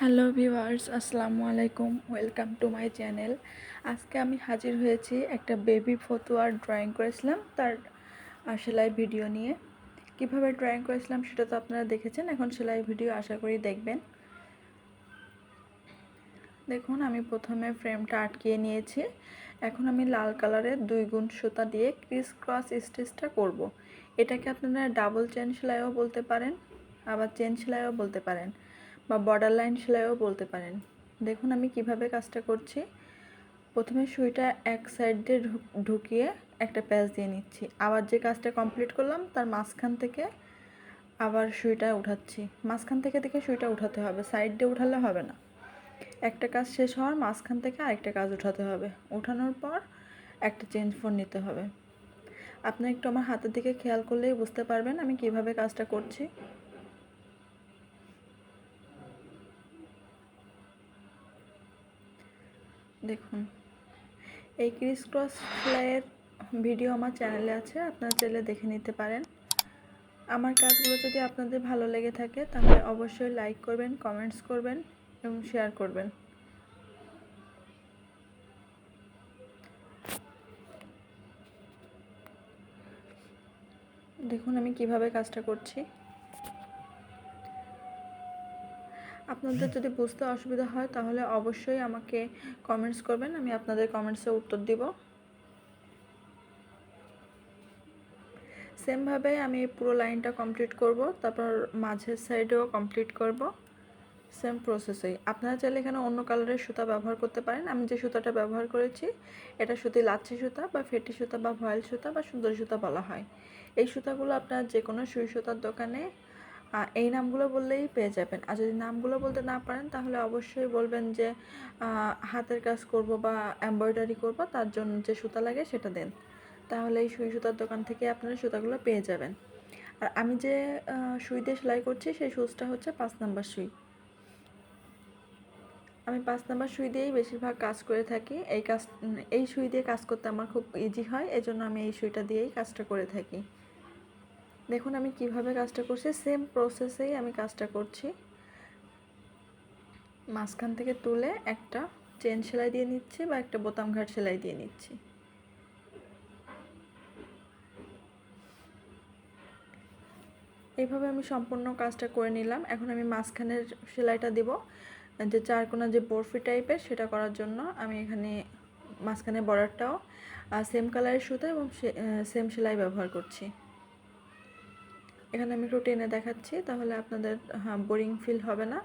Hello viewers, আসসালামু আলাইকুম, welcome to my channel. আজকে আমি হাজির হয়েছি একটা বেবি ফতুয়ার ড্রয়িং করেছিলাম, তার সেলাই ভিডিও নিয়ে। কীভাবে ড্রয়িং করেছিলাম সেটা তো আপনারা দেখেছেন, এখন সেলাই ভিডিও আশা করি দেখবেন। দেখুন, আমি প্রথমে ফ্রেমটা আটকিয়ে নিয়েছি। এখন আমি লাল কালারের দুই গুণ সুতা দিয়ে ক্রিস ক্রস স্টিচটা করব। এটাকে আপনারা ডাবল চেন সেলাইও বলতে পারেন, আবার চেন সেলাইও বলতে পারেন। বা বর্ডার লাইন সেলাইও বলতে পারেন। দেখুন আমি কীভাবে কাজটা করছি। প্রথমে সুইটা এক সাইড দিয়ে ঢুকিয়ে একটা প্যাচ দিয়ে নিচ্ছি। আবার যে কাজটা কমপ্লিট করলাম, তার মাঝখান থেকে আবার সুইটা উঠাচ্ছি। মাঝখান থেকে থেকে সুইটা উঠাতে হবে সাইড দিয়ে উঠালে হবে না। একটা কাজ শেষ হওয়ার মাঝখান থেকে আরেকটা কাজ উঠাতে হবে। উঠানোর পর একটা চেঞ্জ ফোন নিতে হবে। আপনি একটু আমার হাতের দিকে খেয়াল করলেই বুঝতে পারবেন আমি কীভাবে কাজটা করছি। দেখুন। এই ক্রিস ক্রস সেলাইয়ের ভিডিও আমার চ্যানেলে আছে, আপনারা চাইলে দেখে নিতে পারেন। আমার কাজগুলো যদি আপনাদের ভালো লেগে থাকে, তাহলে অবশ্যই লাইক করবেন কমেন্টস করবেন এবং শেয়ার করবেন। দেখুন আমি কীভাবে কাজটা করছি। আপনাদের যদি বুঝতে অসুবিধা হয়, তাহলে অবশ্যই আমাকে কমেন্টস করবেন, আমি আপনাদের কমেন্টসে উত্তর দিব। সেমভাবে আমি পুরো লাইনটা কমপ্লিট করব, তারপর মাঝের সাইডেও কমপ্লিট করব। সেম প্রসেসেই আপনারা চাইলে এখানে অন্য কালারের সুতা ব্যবহার করতে পারেন। আমি যে সুতাটা ব্যবহার করেছি, এটা সুতি লাচ্ছি সুতা বা ফেটি সুতা বা ভয়েল সুতা বা সুন্দর সুতা বলা হয়। এই সুতাগুলো আপনার যে কোনো সুই সুতার দোকানে এই নামগুলো বললেই পেয়ে যাবেন। আর যদি নামগুলো বলতে না পারেন, তাহলে অবশ্যই বলবেন যে হাতের কাজ করব বা এমব্রয়ডারি করব, তার জন্য যে সুতা লাগে সেটা দেন। তাহলে এই সুই সুতার দোকান থেকে আপনারা সুতাগুলো পেয়ে যাবেন। আর আমি যে সুই দিয়ে সেলাই করছি, সেই সুচটা হচ্ছে পাঁচ নাম্বার সুই। আমি পাঁচ নাম্বার সুই দিয়েই বেশিরভাগ কাজ করে থাকি। এই কাজ, এই সুই দিয়ে কাজ করতে আমার খুব ইজি হয়, এজন্য আমি এই সুইটা দিয়েই কাজটা করে থাকি। দেখুন, আমি কীভাবে কাজটা করছি। সেম প্রসেসেই আমি কাজটা করছি। মাঝখান থেকে তুলে একটা চেন সেলাই দিয়ে নিচ্ছি বা একটা বোতাম ঘাট সেলাই দিয়ে নিচ্ছি। এইভাবে আমি সম্পূর্ণ কাজটা করে নিলাম। এখন আমি মাঝখানের সেলাইটা দিব। যে চারকোনা যে বরফি টাইপের, সেটা করার জন্য আমি এখানে মাঝখানে বর্ডারটাও সেম কালারের সুতো এবং সেম সেলাই ব্যবহার করছি। এখানে আমি একটু টেনে দেখাচ্ছি, তাহলে আপনাদের হ্যাঁ বোরিং ফিল হবে না।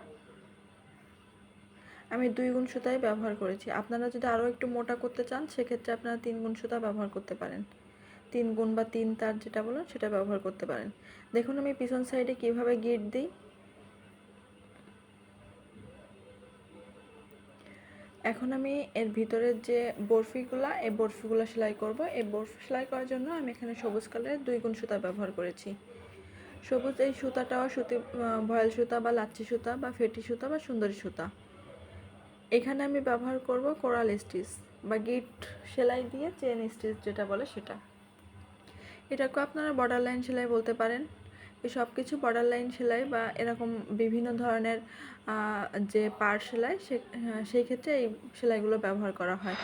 আমি দুই গুণ সুতাই ব্যবহার করেছি। আপনারা যদি আরও একটু মোটা করতে চান, সেক্ষেত্রে আপনারা তিন গুণ সুতা ব্যবহার করতে পারেন। তিন গুণ বা তিন তার যেটা বলেন, সেটা ব্যবহার করতে পারেন। দেখুন আমি পিছন সাইডে কীভাবে গিট দিই। এখন আমি এর ভিতরের যে বরফিগুলা, এই বরফিগুলো সেলাই করব। এই বরফি সেলাই করার জন্য আমি এখানে সবুজ কালারের দুই গুণ সুতা ব্যবহার করেছি। সবুজ এই সুতাটাও সুতি ভয়েল সুতা বা লাচ্ছি সুতা বা ফেটি সুতা বা সুন্দরী সুতা। এখানে আমি ব্যবহার করব কোরাল স্টিচ বা গিট সেলাই দিয়ে চেন স্টিচ যেটা বলে সেটা। এটাকে আপনারা বর্ডার লাইন সেলাই বলতে পারেন। এই সব কিছু বর্ডার লাইন সেলাই বা এরকম বিভিন্ন ধরনের যে পার সেলাই সেই ক্ষেত্রে এই সেলাইগুলো ব্যবহার করা হয়।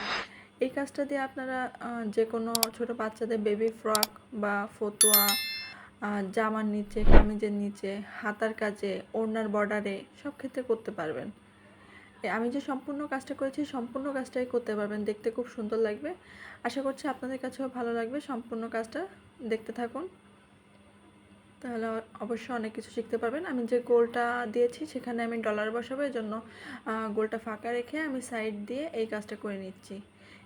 এই কাজটা দিয়ে আপনারা যে কোনো ছোট বাচ্চাদের বেবি ফ্রক বা ফতুয়া জামার নিচে, কামিজের নিচে, হাতার কাজে, ওড়নার বর্ডারে সব ক্ষেত্রে করতে পারবেন। আমি যে সম্পূর্ণ কাজটা করেছি, সম্পূর্ণ কাজটাই করতে পারবেন। দেখতে খুব সুন্দর লাগবে। আশা করছি আপনাদের কাছেও ভালো লাগবে সম্পূর্ণ কাজটা। দেখতে থাকুন। তাহলে অবশ্যই অনেক কিছু শিখতে পারবেন। আমি যে গোলটা দিয়েছি, সেখানে আমি ডলার বসাবো। এই জন্য গোলটা ফাঁকা রেখে আমি সাইড দিয়ে এই কাজটা করে নিচ্ছি।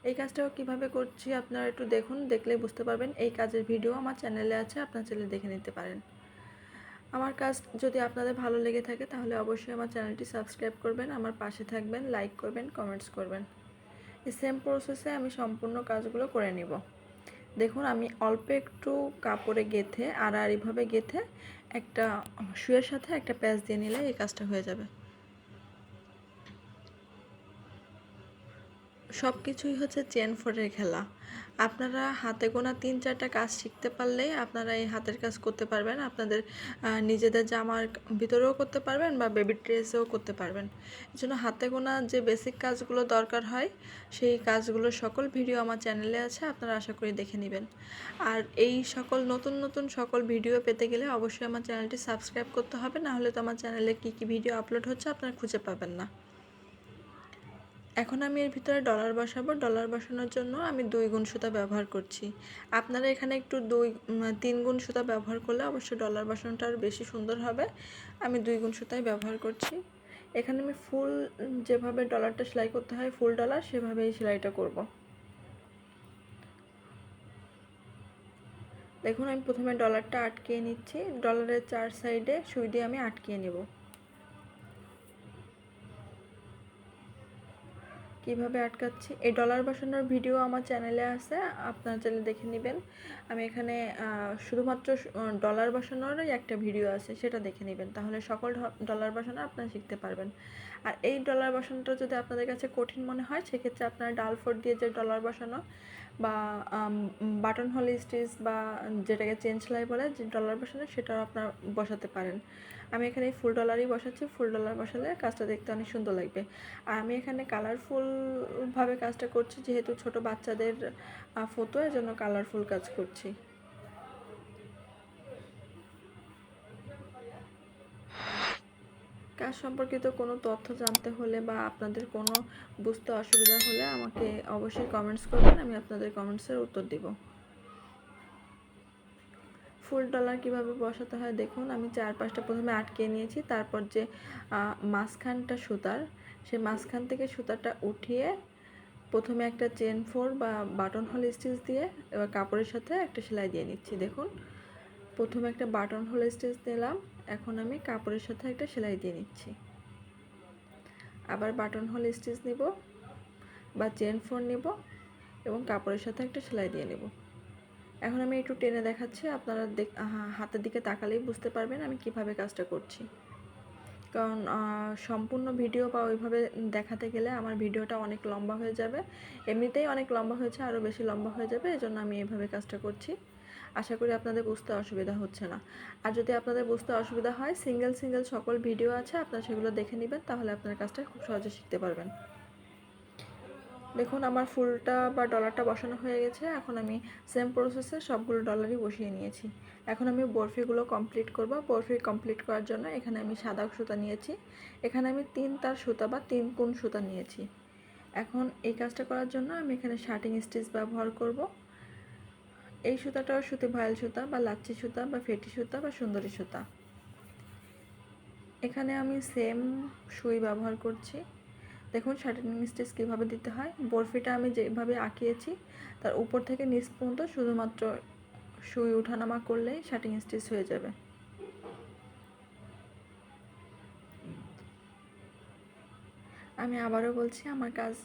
এই কাজটাও কীভাবে করছি আপনারা একটু দেখুন, দেখলেই বুঝতে পারবেন। এই কাজের ভিডিও আমার চ্যানেলে আছে, আপনার চ্যানেলে দেখে নিতে পারেন। আমার কাজ যদি আপনাদের ভালো লেগে থাকে তাহলে অবশ্যই আমার চ্যানেলটি সাবস্ক্রাইব করবেন, আমার পাশে থাকবেন লাইক করবেন কমেন্টস করবেন। এই সেম প্রসেসে আমি সম্পূর্ণ কাজগুলো করে নিব। দেখুন, আমি অল্প একটু কাপড়ে গেথে, আড়াআড়িভাবে গেথে একটা শুয়ের সাথে একটা প্যাচ দিয়ে নিলে এই কাজটা হয়ে যাবে। সব কিছুই হচ্ছে চেন ফোরের খেলা। আপনারা হাতে গোনা তিন চারটা কাজ শিখতে পারলেই আপনারা এই হাতের কাজ করতে পারবেন। আপনাদের নিজেদের জামার ভিতরেও করতে পারবেন বা বেবি ড্রেসেও করতে পারবেন। এই জন্য হাতে গোনা যে বেসিক কাজগুলো দরকার হয়, সেই কাজগুলো সকল ভিডিও আমার চ্যানেলে আছে, আপনারা আশা করি দেখে নেবেন। আর এই সকল নতুন নতুন সকল ভিডিও পেতে গেলে অবশ্যই আমার চ্যানেলটি সাবস্ক্রাইব করতে হবে না হলে তো আমার চ্যানেলে কী কী ভিডিও আপলোড হচ্ছে আপনারা খুঁজে পাবেন না। এখন আমি এর ভিতরে ডলার বসাবো। ডলার বসানোর জন্য আমি দুই গুণ সুতা ব্যবহার করছি। আপনারা এখানে একটু দুই তিন গুণ সুতা ব্যবহার করলে অবশ্যই ডলার বসানোটা আর বেশি সুন্দর হবে। আমি দুই গুণ সুতাই ব্যবহার করছি। এখানে আমি ফুল যেভাবে ডলারটা সেলাই করতে হয়, ফুল ডলার সেভাবেই সেলাইটা করব। দেখুন, আমি প্রথমে ডলারটা আটকিয়ে নিচ্ছি। ডলারের চার সাইডে সুই দিয়ে আমি আটকিয়ে নেব। কীভাবে আটকাচ্ছি? এই ডলার বসানোর ভিডিও আমার চ্যানেলে আছে, আপনারা চাইলে দেখে নেবেন। আমি এখানে শুধুমাত্র ডলার বসানোরই একটা ভিডিও আছে, সেটা দেখে নেবেন। তাহলে সকল ডলার বসানো আপনারা শিখতে পারবেন। আর এই ডলার বসানোটা যদি আপনাদের কাছে কঠিন মনে হয়, সেক্ষেত্রে আপনারা ডাল ফোর দিয়ে যে ডলার বসানো বা বাটন হল স্টিচ বা যেটাকে চেঞ্জ সেলাই বলে, যে ডলার বসানো, সেটাও আপনারা বসাতে পারেন। আমি এখানে ফুল ডলারই বসাচ্ছি, ফুল ডলার বসালে কাজটা দেখতে অনেক সুন্দর লাগবে। আর আমি এখানে কালারফুলভাবে কাজটা করছি, যেহেতু ছোট বাচ্চাদের ফটো এজন্য কালারফুল কাজ করছি। কাজ সম্পর্কিত কোনো তথ্য জানতে হলে বা আপনাদের কোনো বুঝতে অসুবিধা হলে আমাকে অবশ্যই কমেন্টস করবেন, আমি আপনাদের কমেন্টসের উত্তর দিব। ফুল ডলার কীভাবে বসাতে হয় দেখুন, আমি চার পাঁচটা প্রথমে আটকে নিয়েছি, তারপর যে মাঝখানটা সুতার সেই মাঝখান থেকে সুতাটা উঠিয়ে প্রথমে একটা চেন ফোর বা বাটন হোল স্টিচ দিয়ে, এবার কাপড়ের সাথে একটা সেলাই দিয়ে নিচ্ছি, দেখুন। প্রথমে একটা বাটন হোল স্টিচ দিলাম এখন আমি কাপড়ের সাথে একটা সেলাই দিয়ে নিচ্ছি। আবার বাটন হোল স্টিচ নিব বা চেন ফোর নিব এবং কাপড়ের সাথে একটা সেলাই দিয়ে নেব। এখন আমি একটু টেনে দেখাচ্ছি, আপনারা হাতের দিকে তাকালেই বুঝতে পারবেন আমি কীভাবে কাজটা করছি। কারণ সম্পূর্ণ ভিডিও বা ওইভাবে দেখাতে গেলে আমার ভিডিওটা অনেক লম্বা হয়ে যাবে। এমনিতেই অনেক লম্বা হয়েছে, আরও বেশি লম্বা হয়ে যাবে, এজন্য আমি এভাবে কাজটা করছি। আশা করি আপনাদের বুঝতে অসুবিধা হচ্ছে না। আর যদি আপনাদের বুঝতে অসুবিধা হয়, সিঙ্গেল সিঙ্গেল সকল ভিডিও আছে, আপনারা সেগুলো দেখে নেবেন, তাহলে আপনার কাজটা খুব সহজে শিখতে পারবেন। দেখুন, আমার ফুলটা বা ডলারটা বসানো হয়ে গেছে। এখন আমি সেম প্রসেসে সবগুলো ডলারই বসিয়ে নিয়েছি। এখন আমি বরফিগুলো কমপ্লিট করব। বরফি কমপ্লিট করার জন্য এখানে আমি সাদা সুতা নিয়েছি। এখানে আমি তিন তার সুতা বা তিন কোণ সুতা নিয়েছি। এখন এই কাজটা করার জন্য আমি এখানে শার্টিং স্টিচ ব্যবহার করব। এই সুতাটাও সুতি ভায়াল সুতা বা লাচ্ছি সুতা বা ফেটি সুতা বা সুন্দরী সুতা। এখানে আমি সেম সুই ব্যবহার করছি। দেখুন শার্টিং স্টিচ কীভাবে দিতে হয়। বরফিটা আমি যেভাবে আঁকিয়েছি, তার উপর থেকে নিচ পর্যন্ত শুধুমাত্র সুই ওঠানামা করলেই শার্টিং স্টিচ হয়ে যাবে। আমি আবারও বলছি, আমার কাজ,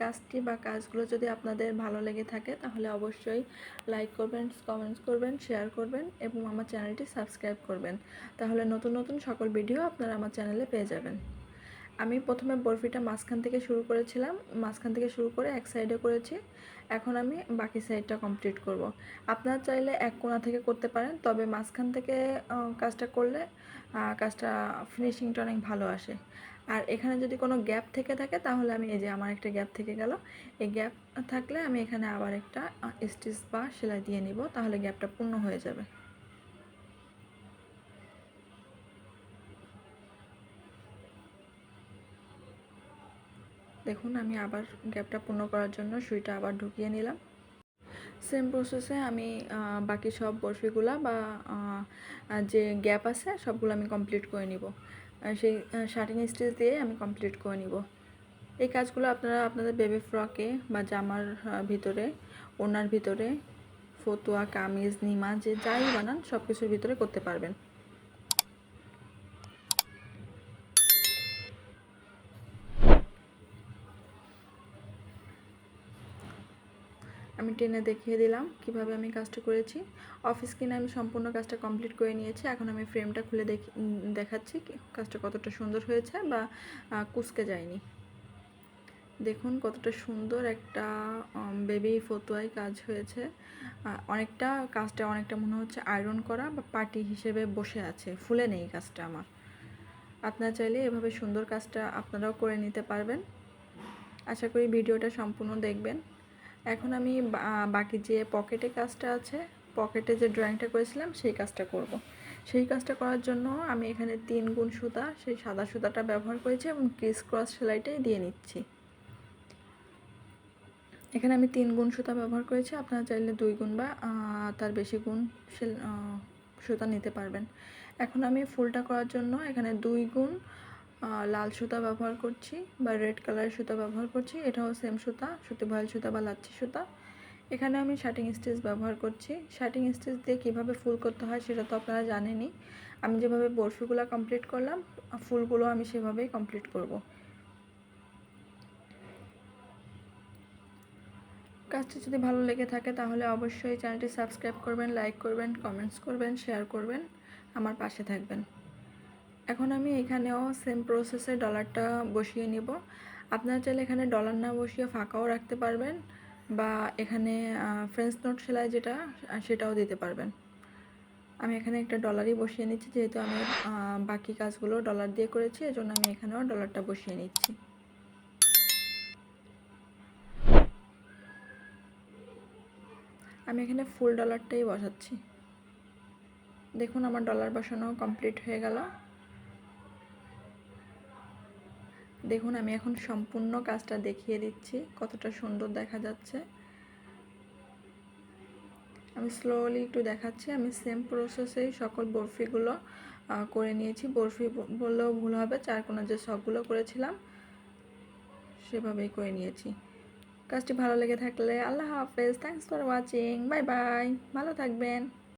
কাজটি বা কাজগুলো যদি আপনাদের ভালো লেগে থাকে, তাহলে অবশ্যই লাইক করবেন কমেন্টস করবেন শেয়ার করবেন এবং আমার চ্যানেলটি সাবস্ক্রাইব করবেন। তাহলে নতুন নতুন সকল ভিডিও আপনারা আমার চ্যানেলে পেয়ে যাবেন। আমি প্রথমে বরফিটা মাঝখান থেকে শুরু করেছিলাম, মাঝখান থেকে শুরু করে এক সাইডে করেছি। এখন আমি বাকি সাইডটা কমপ্লিট করব। আপনারা চাইলে এক কোণা থেকে করতে পারেন, তবে মাঝখান থেকে কাজটা করলে কাজটা ফিনিশিংটা অনেক ভালো আসে। আর এখানে যদি কোনো গ্যাপ থেকে থাকে, তাহলে আমি এই যে আমার একটা গ্যাপ থেকে গেল। এই গ্যাপ থাকলে আমি এখানে আবার একটা স্টিচ বা সেলাই দিয়ে নিব, তাহলে গ্যাপটা পূর্ণ হয়ে যাবে। দেখুন, আমি আবার গ্যাপটা পূর্ণ করার জন্য সুইটা আবার ঢুকিয়ে নিলাম। সেম প্রসেসে আমি বাকি সব বরফিগুলা বা যে গ্যাপ আছে সবগুলো আমি কমপ্লিট করে নিব। সেই শার্টিং স্টিচ দিয়ে আমি কমপ্লিট করে নিব। এই কাজগুলো আপনারা আপনাদের বেবি ফ্রকে বা জামার ভিতরে, ওনার ভিতরে, ফতুয়া, কামিজ, নিমা, যে যাই বানান সব কিছুর ভিতরে করতে পারবেন। আমি টেনে দেখিয়ে দিলাম কীভাবে আমি কাজটা করেছি। অফিস কিনে আমি সম্পূর্ণ কাজটা কমপ্লিট করে নিয়েছি। এখন আমি ফ্রেমটা খুলে দেখি দেখাচ্ছি কাজটা কতটা সুন্দর হয়েছে বা কুঁচকে যায়নি। দেখুন কতটা সুন্দর একটা বেবি ফতুয়ায় কাজ হয়েছে। অনেকটা কাজটা অনেকটা মনে হচ্ছে আয়রন করা বা পার্টি হিসেবে বসে আছে। ফুলে নেই কাজটা আমার। আপনারা চাইলে এভাবে সুন্দর কাজটা আপনারাও করে নিতে পারবেন। আশা করি ভিডিওটা সম্পূর্ণ দেখবেন। এখন আমি বাকি যে পকেটে কাজটা আছে, পকেটে যে ড্রয়িংটা করেছিলাম, সেই কাজটা করব। সেই কাজটা করার জন্য আমি এখানে তিন গুণ সুতা, সেই সাদা সুতাটা ব্যবহার করেছি এবং ক্রিস ক্রস সেলাইটাই দিয়ে নিচ্ছি এখানে আমি তিন গুণ সুতা ব্যবহার করেছি, আপনারা চাইলে দুই গুণ বা তার বেশি গুণ সুতা নিতে পারবেন এখন আমি ফুলটা করার জন্য এখানে দুই গুণ লাল সুতা ব্যবহার করছি বা রেড কালারের সুতা ব্যবহার করছি। এটাও সেম সুতা, সুতি ভয়েল সুতা বা লাচ্ছি সুতা। এখানে আমি শার্টিং স্টিচ ব্যবহার করছি। শার্টিং স্টিচ দিয়ে কীভাবে ফুল করতে হয় সেটা তো আপনারা জানেনই। আমি যেভাবে বরফিগুলো কমপ্লিট করলাম ফুলগুলো আমি সেভাবেই কমপ্লিট করব। কাজটি যদি ভালো লেগে থাকে তাহলে অবশ্যই চ্যানেলটি সাবস্ক্রাইব করবেন লাইক করবেন কমেন্টস করবেন শেয়ার করবেন। আমার পাশে থাকবেন। এখন আমি এখানেও সেম প্রসেসে ডলারটা বসিয়ে নিব। আপনারা চাইলে এখানে ডলার না বসিয়ে ফাঁকাও রাখতে পারবেন বা এখানে ফ্রেঞ্চ নোট সেলাই যেটা সেটাও দিতে পারবেন। আমি এখানে একটা ডলারই বসিয়ে নিচ্ছি, যেহেতু আমি বাকি কাজগুলো ডলার দিয়ে করেছি, এজন্য আমি এখানেও ডলারটা বসিয়ে নিচ্ছি। আমি এখানে ফুল ডলারটাই বসাচ্ছি। দেখুন আমার ডলার বসানো কমপ্লিট হয়ে গেল। দেখুন, আমি এখন সম্পূর্ণ কাজটা দেখিয়ে দিচ্ছি, কতটা সুন্দর দেখা যাচ্ছে। আমি স্লোলি একটু দেখাচ্ছি, আমি সেম প্রসেসেই সকল বরফিগুলো করে নিয়েছি। বরফি বললেও ভুল হবে চার কোনা যে সবগুলো করেছিলাম, সেভাবেই করে নিয়েছি। কাজটি ভালো লেগে থাকলে আল্লাহ হাফেজ thanks for watching bye bye ভালো থাকবেন।